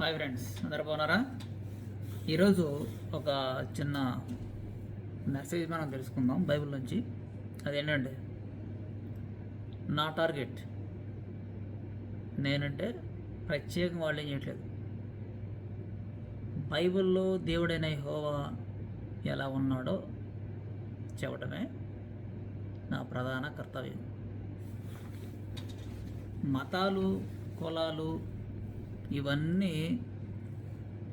Hi friends అందరు బాగున్నారా? ఈరోజు ఒక చిన్న మెసేజ్ మనం తెలుసుకుందాం బైబిల్ నుంచి. అదేంటంటే నా టార్గెట్ నేనంటే ప్రత్యేకం వాళ్ళు ఏం చేయట్లేదు. బైబిల్లో దేవుడైన హోవా ఎలా ఉన్నాడో చెప్పడమే నా ప్రధాన కర్తవ్యం. మతాలు కులాలు ఇవన్నీ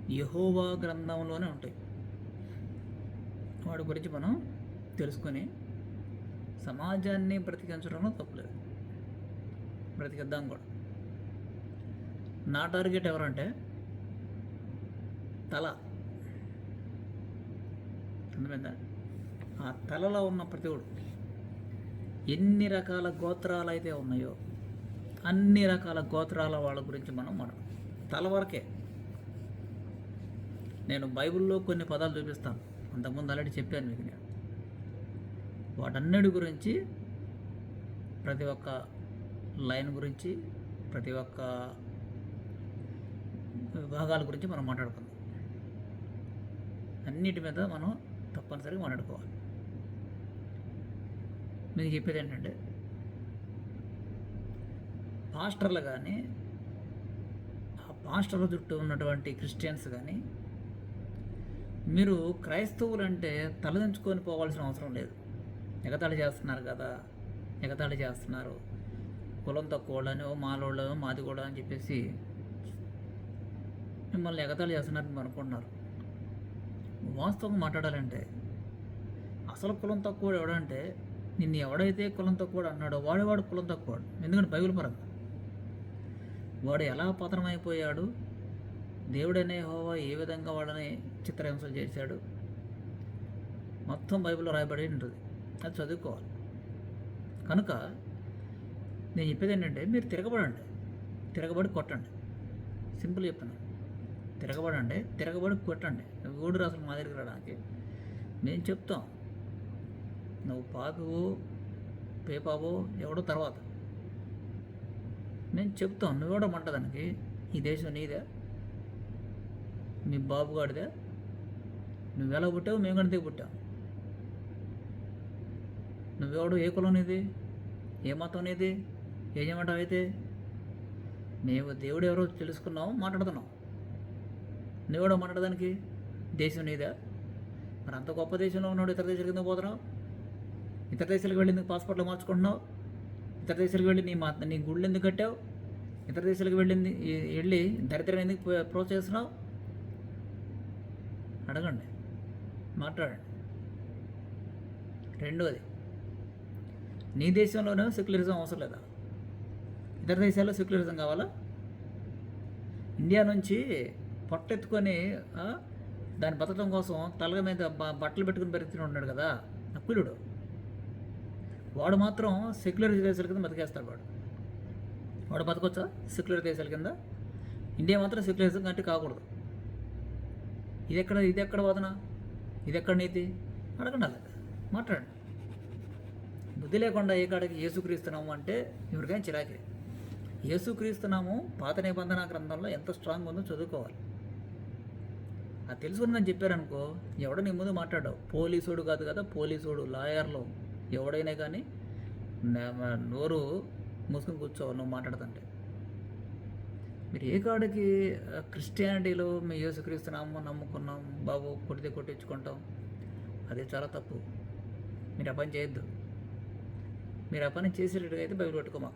యహోవా గ్రంథంలోనే ఉంటాయి. వాడి గురించి మనం తెలుసుకొని సమాజాన్ని బ్రతికించడంలో తప్పులేదు బ్రతికిద్దాం కూడా. నా టార్గెట్ ఎవరంటే తల. అర్థమైందా? ఆ తలలో ఉన్న ప్రతివుడు ఎన్ని రకాల గోత్రాలు అయితే ఉన్నాయో అన్ని రకాల గోత్రాల వాళ్ళ గురించి మనం మాట్లాడుతాం. తల వరకే. నేను బైబిల్లో కొన్ని పదాలు చూపిస్తాను. అంతకుముందు ఆల్రెడీ చెప్పాను మీకు నేను. వాటన్నిటి గురించి ప్రతి ఒక్క లైన్ గురించి ప్రతి ఒక్క విభాగాల గురించి మనం మాట్లాడుకుందాం. అన్నిటి మీద మనం తప్పనిసరిగా మాట్లాడుకోవాలి. మీకు చెప్పేది ఏంటంటే పాస్టర్లు కానీ ఆ చుట్టూ ఉన్నటువంటి క్రిస్టియన్స్ కానీ మీరు క్రైస్తవులు అంటే తలదించుకొని పోవాల్సిన అవసరం లేదు. ఎగతాళి చేస్తున్నారు కదా ఎగతాళి చేస్తున్నారు. కులం తక్కువ వాళ్ళని మాలోళ్ళు మాది కూడా అని చెప్పేసి మిమ్మల్ని ఎగతాళి చేస్తున్నారని అనుకుంటున్నారు. వాస్తవం మాట్లాడాలంటే అసలు కులం తక్కువ ఎవడంటే నిన్ను ఎవడైతే కులం తక్కువ అన్నాడో వాడేవాడు కులం తక్కువ ఎందుకంటే బైబిల్ పరంగా. వాడు ఎలా పతనమైపోయాడు? దేవుడనే హోవా ఏ విధంగా వాడని చిత్రహింసలు చేశాడు? మొత్తం బైబిల్లో రాయబడి ఉంటుంది. అది చదువుకోవాలి. కనుక నేను చెప్పేది ఏంటంటే మీరు తిరగబడండి. తిరగబడి కొట్టండి. సింపుల్ చెప్తున్నాను తిరగబడండి తిరగబడి కొట్టండి. ఊడు రాసులు మా దగ్గరికి రావడానికి మేము చెప్తాం. నువ్వు పాపివో పేపావో ఎవడో తర్వాత నేను చెప్తాను నువ్వెవడో మంట దానికి? ఈ దేశం నీదే. మీ బాబుగాడిదే నువ్వు ఎలా పుట్టావు? మేము గంటే పుట్టావు నువ్వెవడు? ఏ కులం నీది? ఏ మతం నీది? ఏం చేయమంటావు అయితే? మేము దేవుడు ఎవరో తెలుసుకున్నావు మాట్లాడుతున్నావు నువ్వెవడో మాట్లాడడానికి దేశం నీదా. మరి అంత గొప్ప దేశంలో ఉన్నాడు ఇతర దేశాలకు ఎందుకు పోతున్నావు? ఇతర దేశాలకు వెళ్ళి పాస్పోర్ట్లు మార్చుకుంటున్నావు? ఇతర దేశాలకు వెళ్ళి నీ మా నీ గుళ్ళు ఎందుకు కట్టావు? ఇతర దేశాలకు వెళ్ళింది వెళ్ళి దరిద్రం ఎందుకు ప్రో- ప్రోత్సహిస్తున్నావు? అడగండి. మాట్లాడండి. రెండోది నీ దేశంలోనే సెక్యులరిజం అవసరం లేదా? ఇతర దేశాల్లో సెక్యులరిజం కావాలా? ఇండియా నుంచి పొట్టెత్తుకొని దాన్ని బతకడం కోసం తలగ మీద బట్టలు పెట్టుకుని పరిస్థితి ఉన్నాడు కదా నక్కులుడు వాడు మాత్రం సెక్యులర్ దేశాల కింద బతికేస్తాడు వాడు. వాడు బతకొచ్చా? సెక్యులర్ దేశాల కింద? ఇండియా మాత్రం సెక్యులరిజం కంటే కాకూడదు. ఇది ఎక్కడ ఇది ఎక్కడ వాదన? ఇది ఎక్కడ నీతి? అడగండి అలాగా మాట్లాడండి. బుద్ధి లేకుండా ఏ కాడికి యేసుక్రీస్తున్నాము అంటే ఎవరికైనా చిరాకే. యేసుక్రీస్తున్నాము పాత నిబంధన గ్రంథంలో ఎంత స్ట్రాంగ్ ఉందో చదువుకోవాలి. అది తెలుసుకుని చెప్పారనుకో ఎవడో నీ ముందు మాట్లాడావు. పోలీసుడు కాదు కదా పోలీసుడు లాయర్లు. ఎవడైనా కానీ నోరు మూసుకొని కూర్చోవాలి నువ్వు మాట్లాడుతుంటే. మీరు ఏ కాడికి క్రిస్టియానిటీలో మేము యేసుక్రీస్తున్నాము నమ్ముకున్నాం బాబు కొడితే కొట్టించుకుంటాం అది చాలా తప్పు. మీరు ఆ పని చేయొద్దు. మీరు ఆ పని చేసేటట్టుగా అయితే బయలు పట్టుకోమా?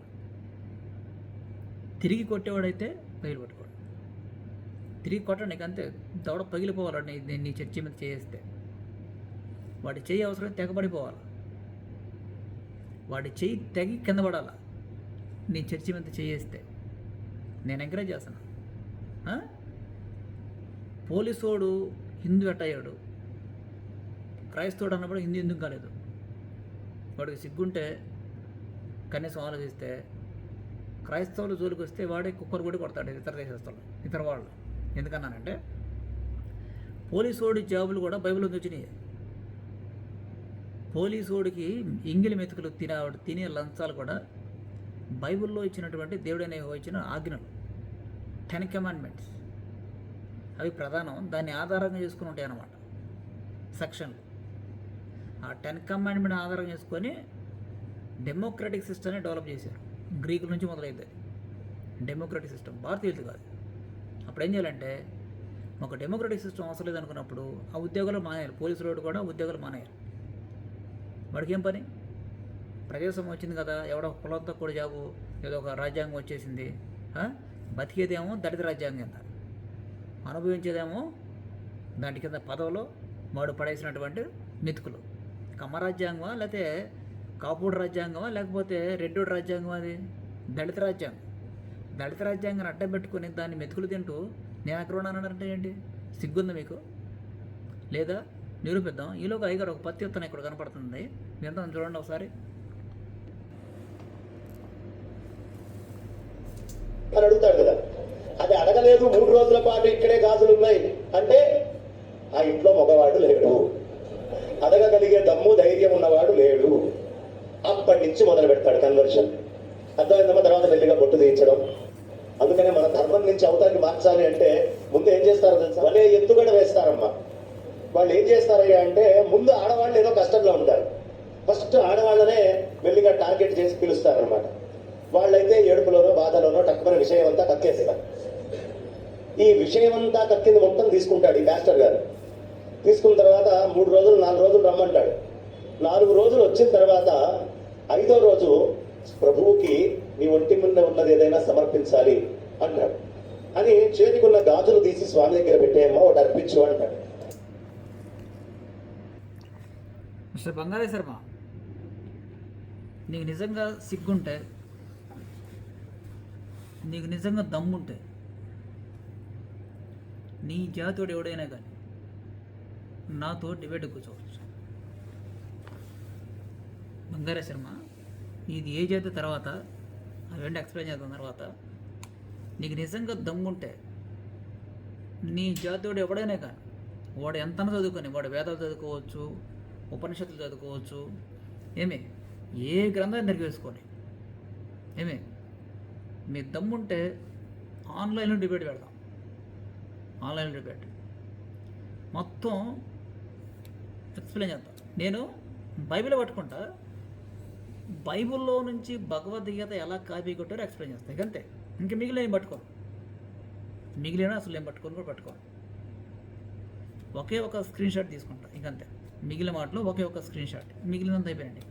తిరిగి కొట్టేవాడైతే బయలు పెట్టుకోడు. తిరిగి కొట్టండి నీకు అంతే దవడ పగిలిపోవాలి నీ నీ- నీ చర్చి మీద చేస్తే. వాడు చెయ్యి అవసరం తెగబడిపోవాలి. వాడి చెయ్యి తెగి కింద పడాల? నీ చర్చి మీద చేయేస్తే. నేను ఎంకరేజ్ చేస్తాను పోలీసోడు హిందూ ఎట్టయ్యాడు క్రైస్తవుడు అన్నప్పుడు హిందూ ఎందుకు కాలేదు? వాడికి సిగ్గుంటే కనీసం ఆలోచిస్తే క్రైస్తవులు జోలికి వస్తే వాడే కుక్కర్ కూడా కొడతాడు ఇతర దేశస్తులు ఇతర వాళ్ళు. ఎందుకన్నానంటే పోలీసోడి జాబులు కూడా బైబిల్ ఉంది వచ్చినాయి. పోలీసోడికి ఇంగిలి మెతుకులు తినే తినే లంచాలు కూడా బైబిల్లో ఇచ్చినటువంటి దేవుడైన ఇచ్చిన ఆజ్ఞలు. టెన్ కమాండ్మెంట్స్ అవి ప్రధానం. దాన్ని ఆధారంగా చేసుకుని ఉంటాయి అన్నమాట. సెక్షన్లు. ఆ టెన్ కమాండ్మెంట్ ఆధారం చేసుకొని డెమోక్రటిక్ సిస్టమ్ని డెవలప్ చేశారు. గ్రీకుల నుంచి మొదలైంది డెమోక్రటిక్ సిస్టమ్ భారతీయులది కాదు అప్పుడు ఏం చేయాలంటే ఒక డెమోక్రటిక్ సిస్టమ్ అవసరం లేదనుకున్నప్పుడు ఆ ఉద్యోగాలు మానేయాలి. పోలీసులు కూడా ఉద్యోగాలు మానేయాలి. వాడికి ఏం పని? ప్రజాస్వామ్యం వచ్చింది కదా ఎవడో కులంతో కూడా జాబు ఏదో ఒక రాజ్యాంగం వచ్చేసింది. బతికేదేమో దళిత రాజ్యాంగం కింద అనుభవించేదేమో దాని కింద పదవులు వాడు పడేసినటువంటి మెతుకులు కమ్మరాజ్యాంగమా లేకపోతే కాపుడు రాజ్యాంగమా లేకపోతే రెడ్డోడు రాజ్యాంగం అది? దళిత రాజ్యాంగం. దళిత రాజ్యాంగాన్ని అడ్డం పెట్టుకుని దాన్ని మెతుకులు తింటూ నేను అక్కడ ఉన్నానంటే ఏంటి? సిగ్గుందా మీకు? లేదా నిరూపిద్దాం. ఈలోగా అయ్యగారు ఒక పత్తి విత్తనం ఇక్కడ కనపడుతుంది. ఎంత చూడండి ఒకసారి. అని అడుగుతాడు కదా. అది అడగలేదు మూడు రోజుల పాటు ఇక్కడే గాజులు ఉన్నాయి అంటే ఆ ఇంట్లో మగవాడు లేడు. అడగగలిగే దమ్ము ధైర్యం ఉన్నవాడు లేడు. అప్పటి నుంచి మొదలు పెడతాడు కన్వర్షన్ అర్థమైందమ్మా? తర్వాత మెల్లిగా బొట్టు తీయించడం. అందుకనే మన ధర్మం నుంచి అవతారికి మార్చాలి అంటే ముందు ఏం చేస్తారో తెలుసా? వాళ్ళే ఎత్తుగడ వేస్తారమ్మా. వాళ్ళు ఏం చేస్తారయ్యా అంటే ముందు ఆడవాళ్ళు ఏదో కష్టంలో ఉంటారు. ఫస్ట్ ఆడవాళ్ళనే మెల్లిగా టార్గెట్ చేసి పిలుస్తారనమాట వాళ్ళైతే ఏడుపులోనో బాధలోనో టక్కున విషయం అంతా కక్కేస్తారు ఈ విషయం అంతా కక్కింది మొత్తం తీసుకుంటాడు ఈ మాస్టర్ గారు. తీసుకున్న తర్వాత మూడు రోజులు నాలుగు రోజులు రమ్మంటాడు. నాలుగు రోజులు వచ్చిన తర్వాత ఐదో రోజు ప్రభువుకి నీ ఒంటి మీద ఉన్నది ఏదైనా సమర్పించాలి అంటాడు. అని చేతికున్న గాజులు తీసి స్వామి దగ్గర పెట్టేయమ్మా ఒకటి అర్పించు అంటాడు. మిస్టర్ బంగారే శర్మ. నీకు నిజంగా సిగ్గుంటే నీకు నిజంగా దమ్ముంటే నీ జాతుడు ఎవడైనా కానీ నాతో డిబేట్ కూర్చోవచ్చు బంగారే శర్మ నీది ఏ జాతి తర్వాత అవన్నీ ఎక్స్ప్లెయిన్ చేద్దాం తర్వాత. నీకు నిజంగా దమ్ముంటే నీ జాతుడు ఎవడైనా కానీ వాడు ఎంత చదువుకొని వాడు వేదాలు చదువుకోవచ్చు ఉపనిషత్తులు చదువుకోవచ్చు. ఏమి? ఏ గ్రంథం నెరవేర్చుకొని ఏమి? మీ దమ్ముంటే ఆన్లైన్లో డిబేట్ పెడదాం ఆన్లైన్ డిబేట్. మొత్తం ఎక్స్ప్లెయిన్ చేద్దాం నేను బైబిల్ పట్టుకుంటా. బైబిల్లో నుంచి భగవద్గీత ఎలా కాపీ కొట్టారో ఎక్స్ప్లెయిన్ చేస్తాను ఇక అంతే. ఇంక మిగిలిన ఏం పట్టుకోను? మిగిలిన అసలు ఏం పట్టుకొని కూడా పట్టుకోను. ఒకే ఒక స్క్రీన్ షాట్ తీసుకుంటా. ఇంకంతే మిగిలిన వాటిలో ఒకే ఒక స్క్రీన్ షాట్ మిగిలినంత అయిపోయింది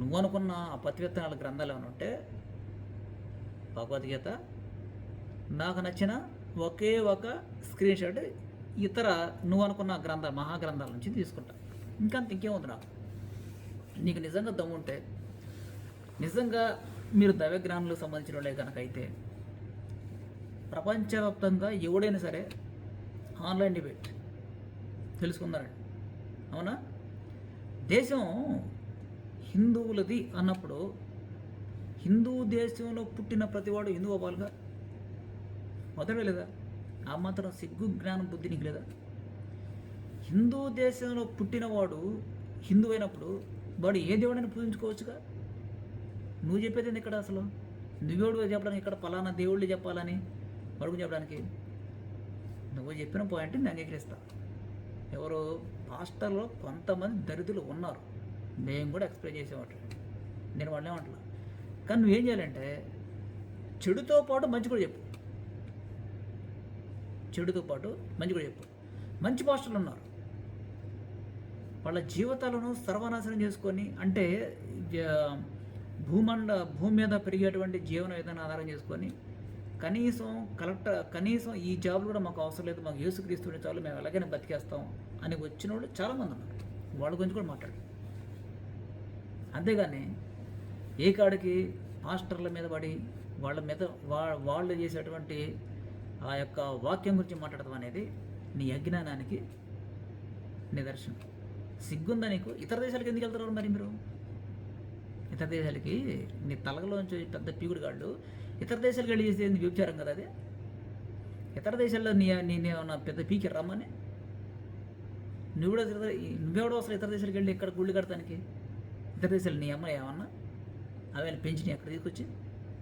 నువ్వు అనుకున్న ఆ పతివిత్తనాల గ్రంథాలు ఏమైనా ఉంటే భగవద్గీత నాకు నచ్చిన ఒకే ఒక స్క్రీన్ షాట్ ఇతర నువ్వు అనుకున్న గ్రంథ మహాగ్రంథాల నుంచి తీసుకుంటా. ఇంకంత ఇంకేముంది నాకు. నీకు నిజంగా దమ్ము ఉంటే నిజంగా మీరు దైవగ్రహణలకు సంబంధించిన వాళ్ళే కనుక అయితే ప్రపంచవ్యాప్తంగా ఎవడైనా సరే ఆన్లైన్ డిబేట్. తెలుసుకున్నారండి అవునా? దేశం హిందువులది అన్నప్పుడు హిందూ దేశంలో పుట్టిన ప్రతివాడు హిందూ అవ్వాలిగా? మొదలే లేదా? ఆ మాత్రం సిగ్గు జ్ఞానం బుద్ధి నీకు లేదా? హిందూ దేశంలో పుట్టినవాడు హిందూ అయినప్పుడు వాడు ఏ దేవుడని పూజించుకోవచ్చుగా? నువ్వు చెప్పేది ఏంది ఇక్కడ అసలు? నువ్వేడు చెప్పడానికి ఇక్కడ పలానా దేవుళ్ళు చెప్పాలని? అడుగు చెప్పడానికి? నువ్వు చెప్పిన పాయింట్ని నేను అంగీకరిస్తాను ఎవరు పాస్టర్లో కొంతమంది దరిద్రులు ఉన్నారు. మేము కూడా ఎక్స్ప్లెయిన్ చేసేవాటి నేను వాళ్ళే ఏమంటలా? కానీ నువ్వేం చేయాలంటే చెడుతో పాటు మంచి కూడా చెప్పు. చెడుతో పాటు మంచి కూడా చెప్పు. మంచి పాస్టర్లు ఉన్నారు. వాళ్ళ జీవితాలను సర్వనాశనం చేసుకొని అంటే భూమండ భూమి మీద పెరిగేటువంటి జీవన విధానం ఆధారం చేసుకొని కనీసం కలెక్టర్ కనీసం ఈ జాబ్ కూడా మాకు అవసరం లేదు మాకు యేసుక్రీస్తుని చాలు మేము ఎలాగైనా బతికేస్తాం అని వచ్చిన వాళ్ళు చాలామంది ఉన్నారు. వాళ్ళ గురించి కూడా మాట్లాడు. అంతేగాని ఏ కాడికి పాస్టర్ల మీద పడి వాళ్ళ మీద వా వాళ్ళు చేసేటువంటి ఆ యొక్క వాక్యం గురించి మాట్లాడటం అనేది నీ అజ్ఞానానికి నిదర్శనం. సిగ్గుందా నీకు? ఇతర దేశాలకు ఎందుకు వెళ్తారు మరి మీరు? ఇతర దేశాలకి నీ తలగలోంచి పెద్ద పీగుడు గాళ్ళు ఇతర దేశాలకు వెళ్ళి చేసేది వ్యభిచారం కదా అది? ఇతర దేశాల్లో నీ నేనేమన్నా పెద్ద పీకి రమ్మని నువ్వు కూడా ఇతర- నువ్వెవడో అసలు ఇతర దేశాలకు వెళ్ళి ఇక్కడ గుళ్ళు కడతానికి? ఇతర దేశాలు నీ అమ్మాయి ఏమన్నా? అవి పెంచి ఎక్కడ తీసుకొచ్చి?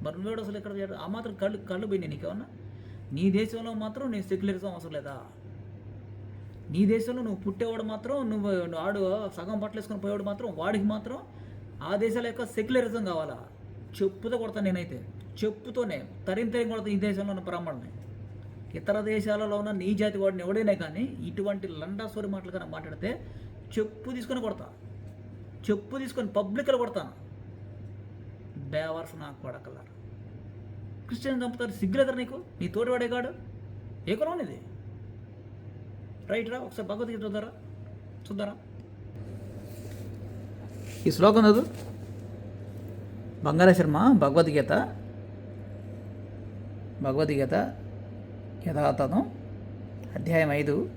మరి నువ్వెవడో అసలు ఇక్కడ ఆ మాత్రం కళ్ళు కళ్ళు పోయినాయి నీకేమన్నా? నీ దేశంలో మాత్రం నీ సెక్యులరిజం అవసరం లేదా? నీ దేశంలో నువ్వు పుట్టేవాడు మాత్రం నువ్వు ఆడు సగం బట్టలు పోయేవాడు మాత్రం వాడికి మాత్రం ఆ దేశాల యొక్క సెక్యులరిజం కావాలా? చెప్పుతో కొడతాను నేనైతే. చెప్పుతోనే తరిం తరిం కొడతాను ఈ దేశంలో ఉన్న బ్రాహ్మణుని ఇతర దేశాలలో ఉన్న నీ జాతి వాడిని ఎవడైనా కానీ ఇటువంటి లండాసోరి మాటలు కానీ మాట్లాడితే చెప్పు తీసుకొని కొడతా. చెప్పు తీసుకొని పబ్లిక్లో కొడతాను బేవర్స్ నాకు కొడకలరు. క్రిస్టియన్ చంపుతారు సిగ్గులేదరు నీకు? నీ తోటివాడే కాడు ఏ కులం ఇది? రైట్ రా ఒకసారి భగవద్గీత చూద్దారా చూద్దారా? ఈ శ్లోకం చదువు. బంగార శర్మ భగవద్గీత. భగవద్గీత యథాతథం అధ్యాయం ఐదు.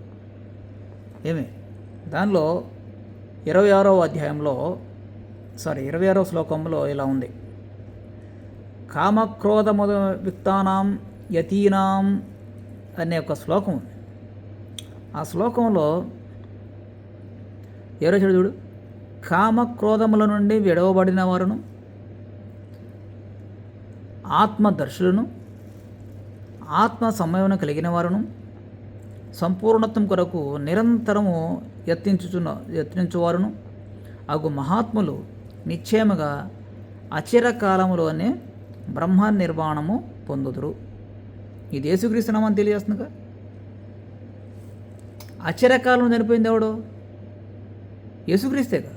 ఏమి? దానిలో ఇరవై ఆరవ అధ్యాయంలో సారీ ఇరవై ఆరో శ్లోకంలో ఇలా ఉంది. కామక్రోధముద విక్తానాం యతీనాం అనే ఒక శ్లోకం ఉంది. ఆ శ్లోకంలో ఎవరో చూడు చూడు? కామక్రోధముల నుండి విడవబడిన వారును ఆత్మదర్శులను ఆత్మ సమయమును కలిగిన వారును సంపూర్ణత్వం కొరకు నిరంతరము యత్నించుచున్న యత్నించువారును. అగు మహాత్ములు నిశ్చయముగా అచిరకాలములోనే బ్రహ్మ నిర్వాణము పొందుదురు. ఇది యేసుక్రీస్తునామని తెలియజేస్తుందిగా. అచిరకాలం చనిపోయింది ఎవడు యేసుక్రీస్తేగా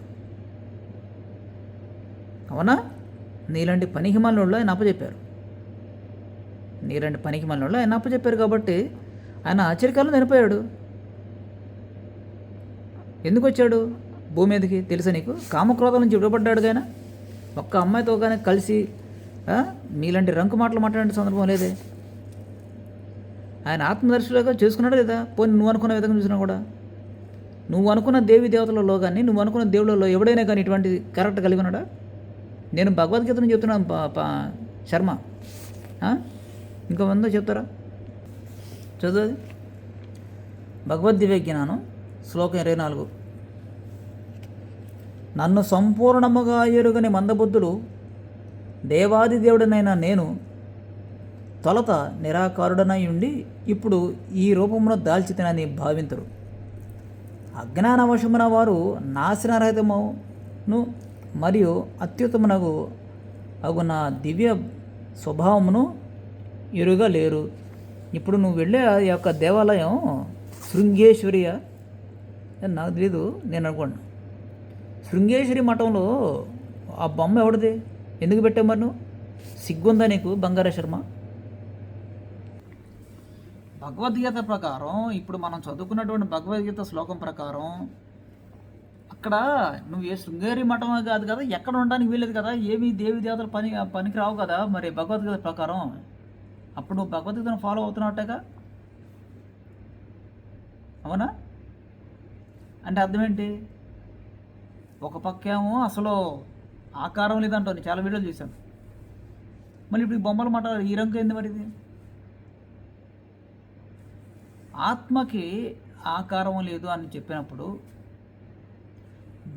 అవునా? నీలాంటి పనికి మళ్ళీ ఆయన అప్పచెప్పారు. నీలాంటి పనికి మళ్ళీ ఆయన అప్పచెప్పారు కాబట్టి ఆయన ఆశ్చర్యకాలం చనిపోయాడు. ఎందుకు వచ్చాడు? భూమి మీదకి తెలుసా నీకు? కామక్రోధం నుంచి విడబడ్డాడు కానీ ఒక్క అమ్మాయితో కానీ కలిసి మీలాంటి రంకు మాటలు మాట్లాడే సందర్భం లేదే. ఆయన ఆత్మదర్శులుగా చేసుకున్నాడు లేదా? పోనీ నువ్వు అనుకున్న విధంగా చూసినా కూడా. నువ్వు అనుకున్న దేవి దేవతలలో కానీ నువ్వు అనుకున్న దేవుళ్ళలో ఎవడైనా కానీ ఇటువంటి కరెక్ట్ కలిగి ఉన్నాడా? నేను భగవద్గీతను చెప్తున్నాను పా- శర్మ. ఇంకో మందో చెప్తారా? చదువు అది. జ్ఞానం శ్లోకం ఇరవై నాలుగు. నన్ను సంపూర్ణముగా ఎరుగని మందబుద్ధుడు దేవాది దేవుడనైన నేను తొలత నిరాకారుడనై ఉండి ఇప్పుడు ఈ రూపమును దాల్చితినని భావించరు అజ్ఞానవశమున వారు నాశనరహితమును మరియు అత్యుత్తమునగు అగు నా దివ్య స్వభావమును ఎరుగలేరు. ఇప్పుడు నువ్వు వెళ్ళే ఆ యొక్క దేవాలయం శృంగేశ్వరియ అని నాకు తెలీదు నేను అనుకోండి శృంగేశ్వరి మఠంలో ఆ బొమ్మ ఎవడిది? ఎందుకు పెట్టావు మరి నువ్వు? సిగ్గుందా నీకు బంగార శర్మ? భగవద్గీత ప్రకారం ఇప్పుడు మనం చదువుకున్నటువంటి భగవద్గీత శ్లోకం ప్రకారం అక్కడ నువ్వు ఏ శృంగేరి మఠం కాదు కదా ఎక్కడ ఉండడానికి వీలేదు కదా ఏమి దేవి దేవతలు పని పనికి రావు కదా మరి భగవద్గీత ప్రకారం. అప్పుడు నువ్వు భగవద్గీతను ఫాలో అవుతున్నట్టేగా అవునా? అంటే అర్థం ఏంటి ఒక పక్కేమో అసలు ఆకారం లేదంటావు చాలా వీడియోలు చూశాను. మళ్ళీ ఇప్పుడు ఈ బొమ్మలు మాట ఈ రంగు ఏంది మరి ఇది ఆత్మకి ఆకారం లేదు అని చెప్పినప్పుడు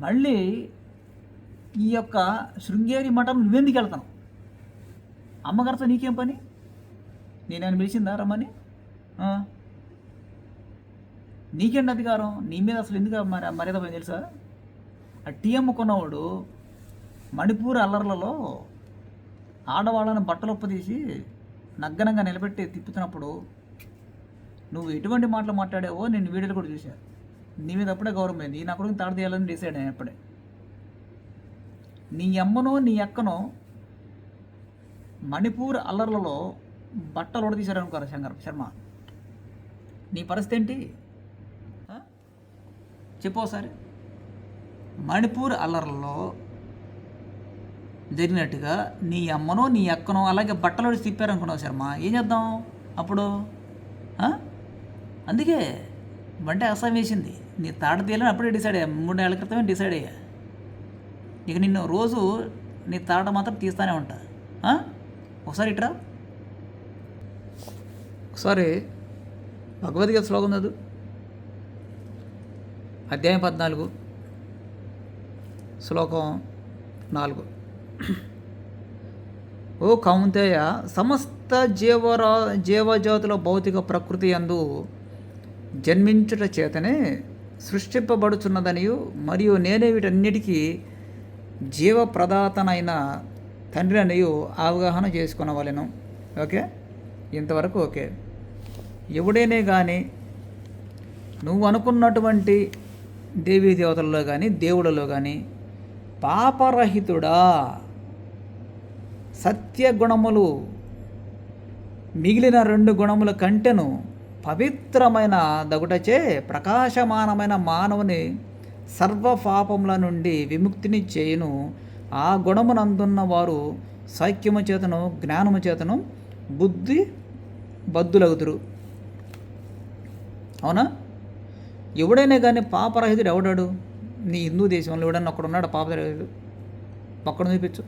మళ్ళీ ఈ యొక్క శృంగేరి మఠం నువ్వెందుకు వెళ్తాను అమ్మగారితో నీకేం పని? నేనైనా పిలిచిందా రమ్మని? నీకేంటి అధికారం? నీ మీద అసలు ఎందుకు మరి మర్యాద పోయింది తెలుసా? ఆ టీ అమ్ముకున్నవాడు మణిపూర్ అల్లర్లలో ఆడవాళ్ళని బట్టలు తీసి నగ్గనంగా నిలబెట్టి తిప్పుతున్నప్పుడు నువ్వు ఎటువంటి మాటలు మాట్లాడావో నేను వీడియోలు కూడా చూశాను నీ మీద అప్పుడే గౌరవం పోయింది. నా కొడుకుని తాడదీయాలని డిసైడ్ నేను అప్పుడే. నీ అమ్మనో నీ అక్కనో మణిపూర్ అల్లర్లలో బట్టలు ఉడదీశారు అనుకోరు శంకర్ శర్మ. నీ పరిస్థితి ఏంటి? చెప్పోసారి చెప్పు ఒకసారి. మణిపూర్ అల్లర్లలో జరిగినట్టుగా నీ అమ్మనో నీ అక్కనో అలాగే బట్టలు ఉడిచి తిప్పారనుకున్నావు శర్మ. ఏం చేద్దాం అప్పుడు? అందుకే బంటే అసహ్యం వేసింది. నీ తాట తీయాలని అప్పుడే డిసైడ్ అయ్యా. మూడు నెలల క్రితమే డిసైడ్ అయ్యా. ఇక నిన్ను రోజు నీ తాట మాత్రం తీస్తానే ఉంటా. ఒకసారి ఇట్రా ఒకసారి భగవద్గీత శ్లోకం చదువు. అధ్యాయం పద్నాలుగు శ్లోకం నాలుగు. ఓ కౌంతేయ సమస్త జీవరా జీవజాతుల భౌతిక ప్రకృతి యందు జన్మించుట చేతనే సృష్టింపబడుచున్నదనియు మరియు నేనే వీటన్నిటికీ జీవప్రదాతనైన తండ్రి అనియు అవగాహన చేసుకునవలను. ఓకే? ఇంతవరకు ఓకే. ఎవడైనా కానీ నువ్వు అనుకున్నటువంటి దేవీ దేవతల్లో కానీ దేవుళ్ళలో కానీ పాపరహితుడా. సత్య గుణములు మిగిలిన రెండు గుణముల కంటెను పవిత్రమైన దగుటచే ప్రకాశమానమైన మానవుని సర్వ పాపముల నుండి విముక్తిని చేయును. ఆ గుణమునందున్న వారు సైక్యము చేతను జ్ఞానము చేతను బుద్ధి బద్దులగుతురు అవునా? ఎవడైనా కానీ పాపరహితుడు ఎవడాడు? నీ హిందూ దేశంలో ఎవడన్నా ఒక్కడు ఉన్నాడు పాపరహితుడు? ఒక్కడు చూపించు.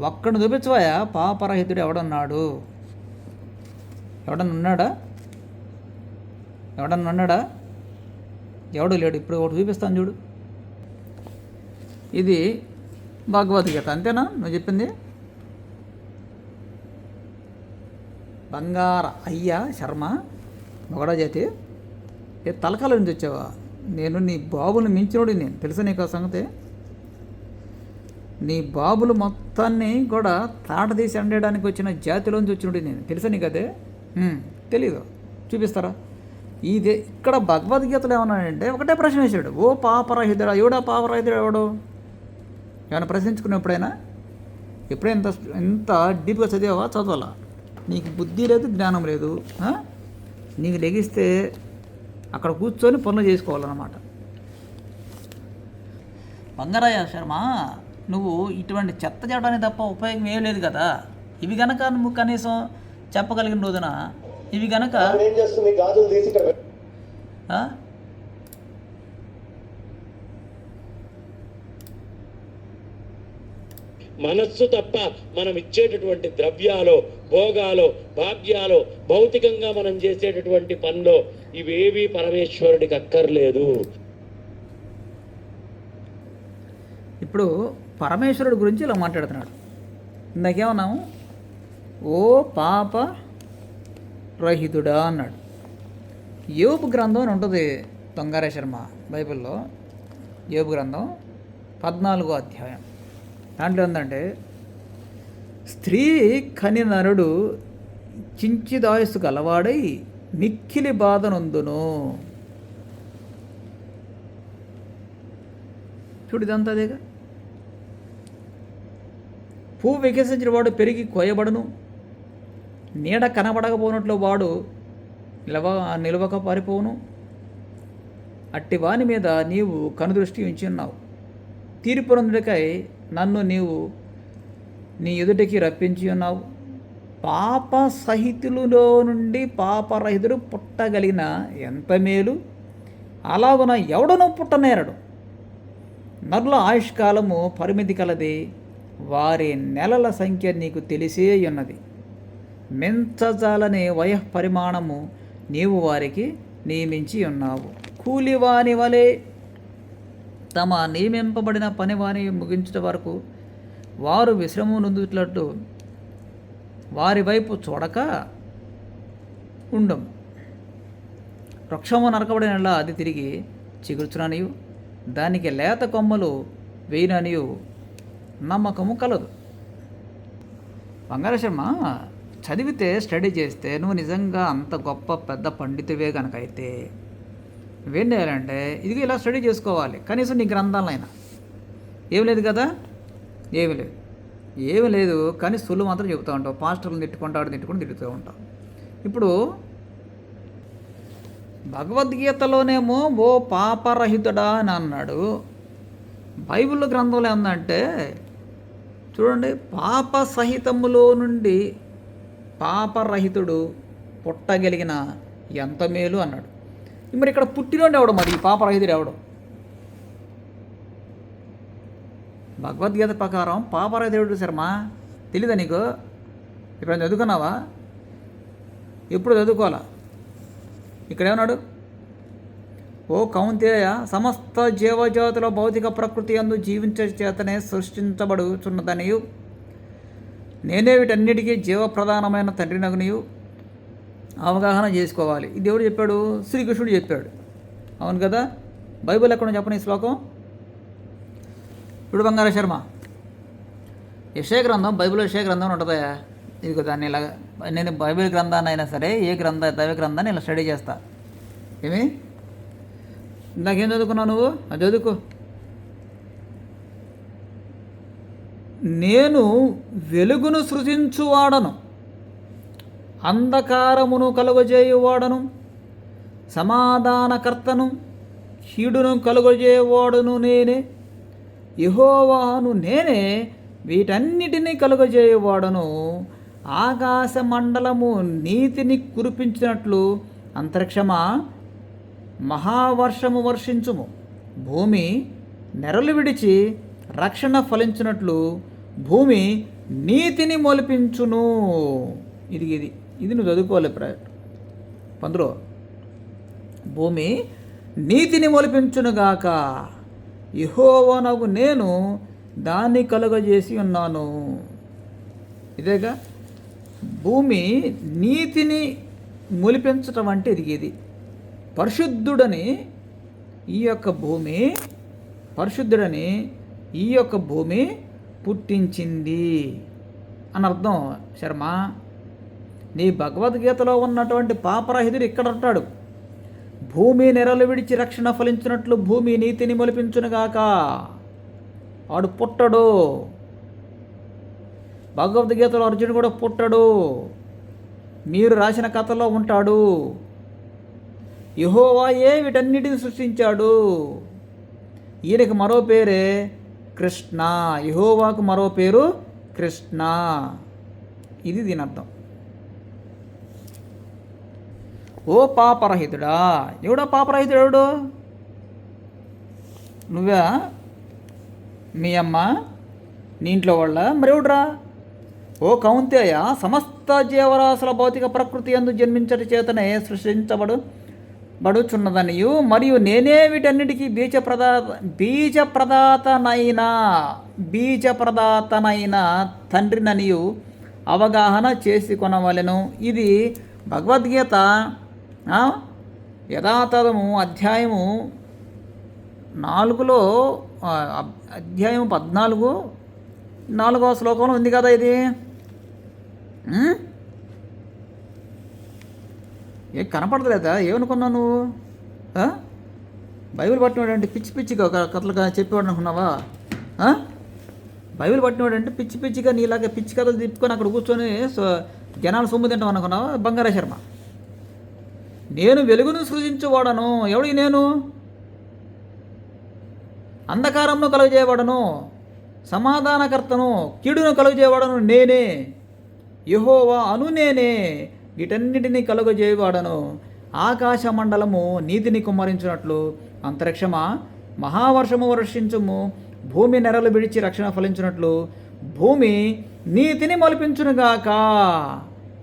ఒక్కడు చూపించవాయా పాపరహితుడు ఎవడున్నాడు? ఎవడన్నా ఉన్నాడా? ఎవడన్నా ఉన్నాడా? ఎవడు లేడు? ఇప్పుడు ఒకటి చూపిస్తాను చూడు. ఇది భగవద్గీత అంతేనా? నువ్వు చెప్పింది? బంగార అయ్య శర్మ మొగడా జాతి. ఏ తలకాల నుంచి వచ్చావా నేను నీ బాబుని మించినోడి నేను. తెలుసా నీకు ఆ సంగతి? నీ బాబులు మొత్తాన్ని కూడా తాట తీసి అండేయడానికి వచ్చిన జాతిలోంచి వచ్చినోడి నేను. తెలుసా నీకు అదే? తెలీదు. చూపిస్తారా? ఇదే ఇక్కడ భగవద్గీతలు ఏమన్నాడంటే ఒకటే ప్రశ్న వేశాడు. ఓ పాపరహితుడా ఎవడా పాపరహితుడు ఎవడు? ఏమైనా ప్రశ్నించుకున్న ఎప్పుడైనా ఎప్పుడైనా ఇంత ఇంత డీప్గా చదివావా? చదవాలా? నీకు బుద్ధి లేదు జ్ఞానం లేదు? నీకు లెగిస్తే అక్కడ కూర్చొని పనులు చేసుకోవాలన్నమాట. బంగారయ్య శర్మ నువ్వు ఇటువంటి చెత్త చేయడానికి తప్ప ఉపయోగం ఏం లేదు కదా. ఇవి గనక నువ్వు కనీసం చెప్పగలిగిన రోజున ఇవి గనక ఆవిడ ఏం చేస్తుంది గాజులు తీసి ఇక్కడ పెట్- ఆ? మనస్సు తప్ప మనం ఇచ్చేటటువంటి ద్రవ్యాలు భోగాలు భాగ్యాలు భౌతికంగా మనం చేసేటటువంటి పనిలో ఇవేవి పరమేశ్వరుడికి అక్కర్లేదు. ఇప్పుడు పరమేశ్వరుడు గురించి ఇలా మాట్లాడుతున్నాడు. ఇందాకేమన్నాము? ఓ పాప రహితుడా అన్నాడు. యోపు గ్రంథం అని ఉంటుంది తొంగారే శర్మ బైబిల్లో. యోపు గ్రంథం పద్నాలుగో అధ్యాయం. దాంట్లో ఏంటంటే స్త్రీ కని నరుడు చించిదాయస్సు గలవాడై మిక్కిలి బాధనొందును. చూడు ఇదంతా అదేగా. పువ్వు వికసించిన వాడు పెరిగి కోయబడును. నీడ కనబడకపోనట్లు వాడు నిలవ నిలవక పారిపోవును. అట్టి వాని మీద నీవు కనుదృష్టి ఉంచి ఉన్నావు. తీర్పునందుడికై నన్ను నీవు నీ ఎదుటికి రప్పించి ఉన్నావు. పాప సహితులలో నుండి పాపరహితుడు పుట్టగలిగిన ఎంత మేలు? అలాగున ఎవడనో పుట్టనేరడు. నరుల ఆయుష్కాలము పరిమితి కలది. వారి నెలల సంఖ్య నీకు తెలిసే ఉన్నది. మెంచజాలనే వయ పరిమాణము నీవు వారికి నియమించి ఉన్నావు. కూలివాని వలె తమ నియమింపబడిన పని వారి ముగించుట వరకు వారు విశ్రమం నొందుట్లట్టు వారి వైపు చూడక ఉండము. వృక్షము నరకబడిన అది తిరిగి చిగుర్చుననియు దానికి లేత కొమ్మలు వేయననియు నమ్మకము కలదు. బంగార చదివితే స్టడీ చేస్తే నువ్వు నిజంగా అంత గొప్ప పెద్ద పండితువే కనుక అయితే నువ్వేం చేయాలంటే ఇది ఇలా స్టడీ చేసుకోవాలి. కనీసం నీ గ్రంథాలైనా. ఏమి లేదు కదా? ఏమి లేదు. ఏమి లేదు కానీ సొల్లు మాత్రం చెబుతూ ఉంటావు. పాస్టర్లు తిట్టుకుంటాడు తిట్టుకుని తిరుగుతూ ఉంటావు. ఇప్పుడు భగవద్గీతలోనేమో ఓ పాపరహితుడా అని అన్నాడు. బైబిల్ గ్రంథంలో ఏందంటే చూడండి పాప సహితములో నుండి పాపరహితుడు పుట్టగలిగిన ఎంత మేలు అన్నాడు. మరి ఇక్కడ పుట్టినోడు ఎవడు మరి? ఈ పాపరహితుడు ఎవడు? భగవద్గీత ప్రకారం పాపరహితుడు శర్మ? తెలీదా నీకు? ఇప్పుడు చదువుకున్నావా ఎప్పుడు చదువుకోవాలా ఇక్కడేమన్నాడు ఓ కౌంతేయ సమస్త జీవజాతుల భౌతిక ప్రకృతి అందు జీవించే చేతనే సృష్టించబడుచున్నదనియు. నేనే వీటన్నిటికీ జీవప్రధానమైన తండ్రి నాకు అవగాహన చేసుకోవాలి. ఇది ఎవడు చెప్పాడు శ్రీకృష్ణుడు చెప్పాడు. అవును కదా? బైబిల్ ఎక్కడ చెప్పని ఈ శ్లోకం? ఇప్పుడు బంగార శర్మ. యశయ గ్రంథం బైబిల్ యశయ గ్రంథం అని ఉంటుందా ఇదిగో దాన్ని ఇలా నేను బైబిల్ గ్రంథాన్ని అయినా సరే ఏ గ్రంథ దైవ గ్రంథాన్ని ఇలా స్టడీ చేస్తా. ఏమి? ఇందాకేం చదువుకున్నావు నువ్వు? అది చదువుకో. నేను వెలుగును సృజించువాడను. అంధకారమును కలుగజేయువాడను సమాధానకర్తను కీడును కలుగజేయవాడును నేనే. యహోవాను నేనే వీటన్నిటినీ కలుగజేయవాడను. ఆకాశ మండలము నీతిని కురిపించినట్లు అంతరిక్షమా? మహావర్షము వర్షించుము భూమి నెరలు విడిచి రక్షణ ఫలించినట్లు భూమి నీతిని మొలిపించును. ఇది ఇది. ఇది నువ్వు చదువుకోవాలి ప్రైవేట్ పందులో భూమి నీతిని మొలిపించునుగాక యహోవనగు నేను దాన్ని కలుగజేసి ఉన్నాను. ఇదేగా? భూమి నీతిని మొలిపించటం అంటే ఇది ఇది పరిశుద్ధుడని ఈ యొక్క భూమి పరిశుద్ధుడని ఈ యొక్క భూమి పుట్టించింది. అని అర్థం శర్మ. నీ భగవద్గీతలో ఉన్నటువంటి పాపరహితుడు ఇక్కడ ఉంటాడు. భూమి నెరలు విడిచి రక్షణ ఫలించినట్లు భూమి నీతిని మొలిపించునుగాక. వాడు పుట్టడు. భగవద్గీతలో అర్జునుడు కూడా పుట్టడు. మీరు రాసిన కథలో ఉంటాడు. యహోవాయే వీటన్నిటిని సృష్టించాడు? ఈయనకి మరో పేరే కృష్ణ. యహోవాకు మరో పేరు కృష్ణ. ఇది దీని అర్థం ఓ పాపరహితుడా. ఎవడో పాపరహితుడు ఎవడు? నువ్వా? మీ అమ్మ? నీ ఇంట్లో వాళ్ళ? మరెవడురా ఓ కౌంతేయ సమస్త జీవరాశుల భౌతిక ప్రకృతి ఎందు జన్మించట చేతనే సృష్టించబడు బడుచున్నదనియు మరియు నేనే వీటన్నిటికీ బీజ ప్రదాత బీజ ప్రదాతనైన బీజ ప్రదాతనైన తండ్రిననియు అవగాహన చేసి కొనవలెను. ఇది భగవద్గీత యథాతథము అధ్యాయము నాలుగులో అధ్యాయం పద్నాలుగు నాలుగవ శ్లోకంలో ఉంది కదా ఇది? ఏ కనపడలేదా ఏమనుకున్నావు నువ్వు? బైబిల్ పట్టినవాడంటే పిచ్చి పిచ్చిగా ఒక కథలుగా చెప్పేవాడు అనుకున్నావా? బైబిల్ పట్టినవాడంటే పిచ్చి పిచ్చిగా నీలాగా పిచ్చి కథలు తిప్పుకొని అక్కడ కూర్చొని సో జనాలు సొమ్ము తింటాం అనుకున్నావా? బంగారా శర్మ. నేను వెలుగును సృజించువాడను. ఎవడి నేను? అంధకారంను కలుగజేయవాడను సమాధానకర్తను కీడును కలుగజేయవాడను నేనే. యహోవా అను నేనే వీటన్నిటినీ కలుగజేయవాడను ఆకాశ మండలము నీతిని కుమ్మరించినట్లు అంతరిక్షమా? మహావర్షము వర్షించుము భూమి నెరలు విడిచి రక్షణ ఫలించినట్లు భూమి నీతిని మలిపించునుగాక.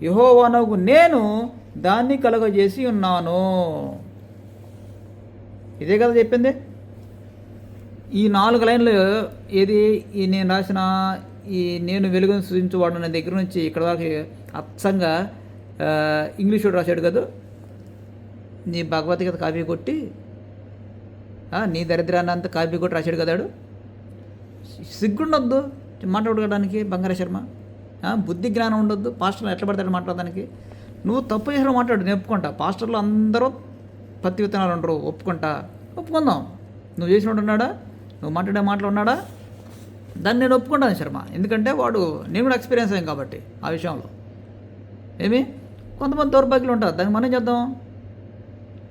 యహోవనగు నేను దాన్ని కలుగజేసి ఉన్నాను. ఇదే కదా చెప్పింది? ఈ నాలుగు లైన్లు ఏది? ఈ నేను రాసిన ఈ నేను వెలుగును సృజించువాడు అనే దగ్గర నుంచి ఇక్కడ దాకా అచ్చంగా ఆ, ఇంగ్లీష్ రాశాడు కదా. నీ భగవద్గీత కాపీ కొట్టి నీ దరిద్రాన్ని అంతా కాపీ కొట్టి రాశాడు కదాడు సిగ్గుండొద్దు మాట్లాడుకోవడానికి బంగార శర్మ బుద్ధి జ్ఞానం ఉండొద్దు. పాస్టర్లు ఎట్లా పడతాడు మాట్లాడడానికి? నువ్వు తప్పు చేసిన మాట్లాడు నేను ఒప్పుకుంటా. పాస్టర్లు అందరూ పత్తి విత్తనాలు ఉండరు ఒప్పుకుంటా. ఒప్పుకుందాం. నువ్వు చేసినట్టు ఉన్నాడా? నువ్వు మాట్లాడే మాటలు ఉన్నాడా? దాన్ని నేను ఒప్పుకుంటాను శర్మ. ఎందుకంటే వాడు నేను కూడా ఎక్స్పీరియన్స్ అయ్యాం కాబట్టి ఆ విషయంలో. ఏమి? కొంతమంది దౌర్భాగ్యులు ఉంటారు. దానికి మనం చేద్దాం?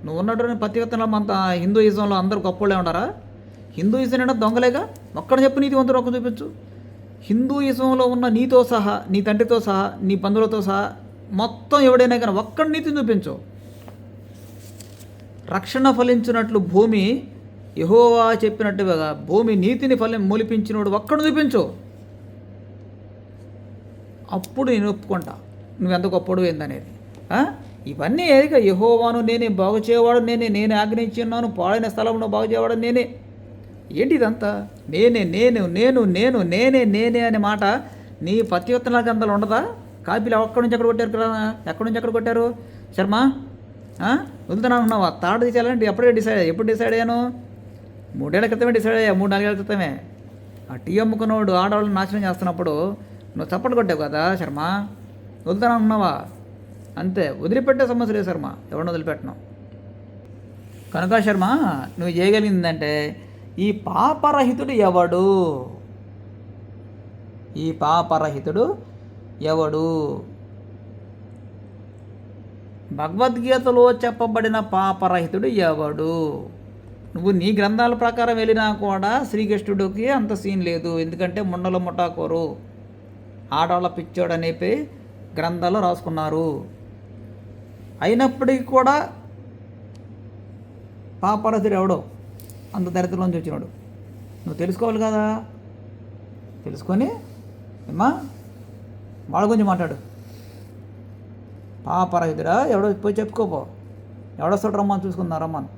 నువ్వు ఉన్నట్టు పత్తి విత్తనాలు మన హిందూయిజంలో అందరు గొప్పలే ఉన్నారా హిందూయిజం అంటే దొంగలేగా? ఒక్కడ చెప్పు నీతివంతుడు ఒక్క చూపించు. హిందూయిజంలో ఉన్న నీతో సహా నీ తండ్రితో సహా నీ బంధువులతో సహా మొత్తం ఎవడైనా కానీ ఒక్కడి నీతిని చూపించు. రక్షణ ఫలించినట్లు భూమి యహోవా చెప్పినట్టుగా భూమి నీతిని ఫలం మొలిపించినోడు ఒక్కడు చూపించు. అప్పుడు నేను ఒప్పుకుంటా. నువ్వెంత గొప్పడు ఏందనేది? ఇవన్నీ ఏదిగా యహోవాను నేనే బాగు చేయవాడు నేనే నేనే ఆజ్ఞయించి ఉన్నాను పాడైన స్థలంలో బాగు చేయవాడు నేనే. ఏంటి ఇదంతా? నేనే నేను నేను నేను నేనే నేనే అనే మాట నీ పత్యోత్తరాల గ్రంథాలు ఉండదా? కాపీలు ఎక్కడి నుంచి ఎక్కడ కొట్టారు కదా ఎక్కడి నుంచి ఎక్కడ కొట్టారు? శర్మ? ఆ? వదులుతున్నా ఉన్నావా తాడు తీసేయాలంటే ఎప్పుడే డిసైడ్ ఎప్పుడు డిసైడ్ అయ్యాను? మూడేళ్ళ క్రితమే డిసైడ్ అయ్యా మూడు నాలుగేళ్ళ క్రితమే. ఆ టీ అమ్ముకున్నోడు ఆడవాళ్ళని నాశనం చేస్తున్నప్పుడు నువ్వు చప్పట్లు కొట్టావు కదా శర్మ? వదులుతున్నా ఉన్నావా అంతే. వదిలిపెట్టే సమస్య లేదు శర్మ. ఎవరిని వదిలిపెట్టను? కనుక శర్మ నువ్వు చేయగలిగిందంటే ఈ పాపరహితుడు ఎవడు? ఈ పాపరహితుడు ఎవడు? భగవద్గీతలో చెప్పబడిన పాపరహితుడు ఎవడు? నువ్వు నీ గ్రంథాల ప్రకారం వెళ్ళినా కూడా శ్రీకృష్ణుడికి అంత సీన్ లేదు. ఎందుకంటే ముండల ముఠాకోరు. ఆడవాళ్ళ పిచ్చోడు అనేపి గ్రంథాలు రాసుకున్నారు. అయినప్పటికీ కూడా పాపరహితుడు ఎవడో? అంత దరిద్రంలోంచి వచ్చినాడు. నువ్వు తెలుసుకోవాలి కదా? తెలుసుకొని ఏమ్మా? వాళ్ళ గురించి మాట్లాడు. పాపరహితుడా ఎవడో పోయి చెప్పుకోపో. ఎవడొస్తాడు రమ్మని చూసుకుందా రమ్మని.